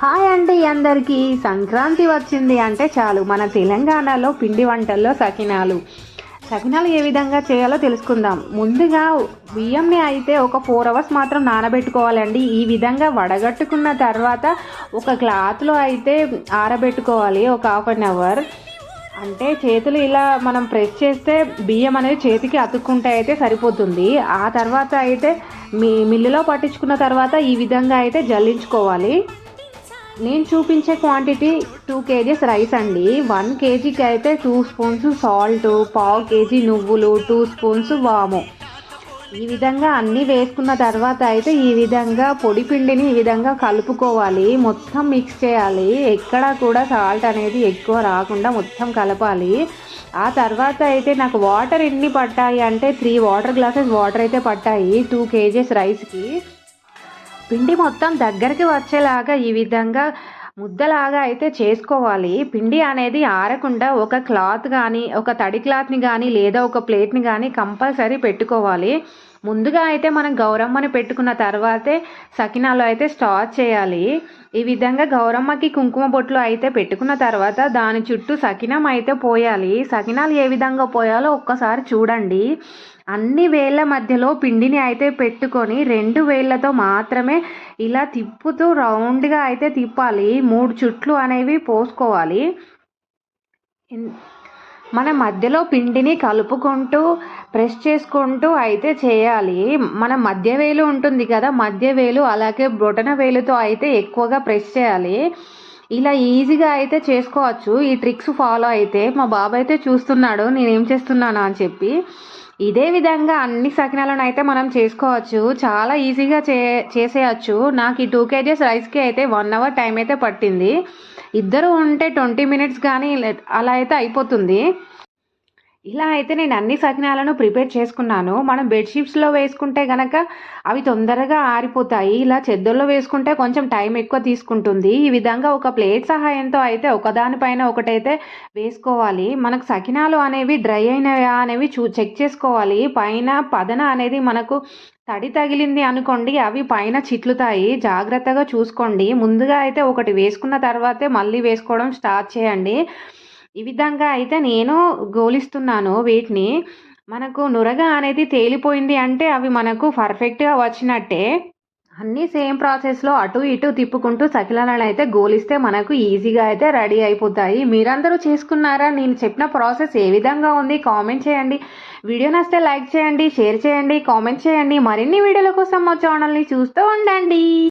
Hi అండి అందరికీ. సంక్రాంతి వచ్చింది అంటే చాలు. మన తెలంగాణలో పిండి వంటల్లో సకినాలు. సకినాలు ఏ విధంగా చేయాలో తెలుసుకుందాం. ముందుగా బియ్యంని అయితే ఒక ఫోర్ అవర్స్ మాత్రం నానబెట్టుకోవాలండి. ఈ విధంగా వడగట్టుకున్న తర్వాత ఒక క్లాత్లో అయితే ఆరబెట్టుకోవాలి. ఒక హాఫ్ అన్ అవర్. అంటే చేతులు ఇలా మనం ప్రెస్ చేస్తే బియ్యం అనేది చేతికి అతుక్కుంటే అయితే సరిపోతుంది. ఆ తర్వాత అయితే మీ మిల్లులో పట్టించుకున్న తర్వాత ఈ విధంగా అయితే జల్లించుకోవాలి. నేను చూపించే క్వాంటిటీ టూ కేజీస్ రైస్ అండి. వన్ కేజీకి అయితే టూ స్పూన్స్ సాల్ట్ పావు కేజీ నువ్వులు టూ స్పూన్స్ వాము. ఈ విధంగా అన్నీ వేసుకున్న తర్వాత అయితే ఈ విధంగా పొడి పిండిని ఈ విధంగా కలుపుకోవాలి. మొత్తం మిక్స్ చేయాలి. ఎక్కడా కూడా సాల్ట్ అనేది ఎక్కువ రాకుండా మొత్తం కలపాలి. ఆ తర్వాత అయితే నాకు వాటర్ ఎన్ని పట్టాయి అంటే త్రీ వాటర్ గ్లాసెస్ వాటర్ అయితే పట్టాయి. టూ కేజీస్ రైస్కి పిండి మొత్తం దగ్గరికి వచ్చేలాగా ఈ విధంగా ముద్దలాగా అయితే చేసుకోవాలి. పిండి అనేది ఆరకుండా ఒక క్లాత్ కానీ ఒక తడి క్లాత్ని కానీ లేదా ఒక ప్లేట్ని కానీ కంపల్సరీ పెట్టుకోవాలి. ముందుగా అయితే మనం గౌరమ్మని పెట్టుకున్న తర్వాతే సకినాలు అయితే స్టార్ట్ చేయాలి. ఈ విధంగా గౌరమ్మకి కుంకుమ బొట్లు అయితే పెట్టుకున్న తర్వాత దాని చుట్టూ సకినం అయితే పోయాలి. సకినాలు ఏ విధంగా పోయాలో ఒక్కసారి చూడండి. అన్ని వేళ్ళ మధ్యలో పిండిని అయితే పెట్టుకొని రెండు వేళ్ళతో మాత్రమే ఇలా తిప్పుతూ రౌండ్గా అయితే తిప్పాలి. మూడు చుట్లు అనేవి పోసుకోవాలి. మన మధ్యలో పిండిని కలుపుకుంటూ ప్రెస్ చేసుకుంటూ అయితే చేయాలి. మన మధ్య వేలు ఉంటుంది కదా మధ్య వేలు అలాగే బొటన వేలుతో అయితే ఎక్కువగా ప్రెస్ చేయాలి. ఇలా ఈజీగా అయితే చేసుకోవచ్చు. ఈ ట్రిక్స్ ఫాలో అయితే. మా బాబాయ్ అయితే చూస్తున్నాడు నేనేం చేస్తున్నాను అని చెప్పి. ఇదే విధంగా అన్ని సకినాలను అయితే మనం చేసుకోవచ్చు. చాలా ఈజీగా చే చేసేయచ్చు. నాకు ఈ టూ కేజెస్ రైస్కి అయితే వన్ అవర్ టైం అయితే పట్టింది. ఇద్దరు ఉంటే ట్వంటీ మినిట్స్ కానీ అలా అయితే అయిపోతుంది. ఇలా అయితే నేను అన్ని సకినాలను ప్రిపేర్ చేసుకున్నాను. మనం బెడ్షీట్స్లో వేసుకుంటే కనుక అవి తొందరగా ఆరిపోతాయి. ఇలా చెద్దల్లో వేసుకుంటే కొంచెం టైం ఎక్కువ తీసుకుంటుంది. ఈ విధంగా ఒక ప్లేట్ సహాయంతో అయితే ఒకదానిపైన ఒకటైతే వేసుకోవాలి. మనకు సకినాలు అనేవి డ్రై అయినవా అనేవి చూ చెక్ చేసుకోవాలి. పైన పదన అనేది మనకు తడి తగిలింది అనుకోండి అవి పైన చిట్లుతాయి. జాగ్రత్తగా చూసుకోండి. ముందుగా అయితే ఒకటి వేసుకున్న తర్వాతే మళ్ళీ వేసుకోవడం స్టార్ట్ చేయండి. ఈ విధంగా అయితే నేను గోలిస్తున్నాను వీటిని. మనకు నురగ అనేది తేలిపోయింది అంటే అవి మనకు పర్ఫెక్ట్గా వచ్చినట్టే. అన్నీ సేమ్ ప్రాసెస్లో అటు ఇటు తిప్పుకుంటూ సకిలాలను అయితే గోలిస్తే మనకు ఈజీగా అయితే రెడీ అయిపోతాయి. మీరందరూ చేసుకున్నారా? నేను చెప్పిన ప్రాసెస్ ఏ విధంగా ఉంది? కామెంట్ చేయండి. వీడియో నచ్చితే లైక్ చేయండి షేర్ చేయండి కామెంట్ చేయండి. మరిన్ని వీడియోల కోసం మా ఛానల్ని చూస్తూ ఉండండి.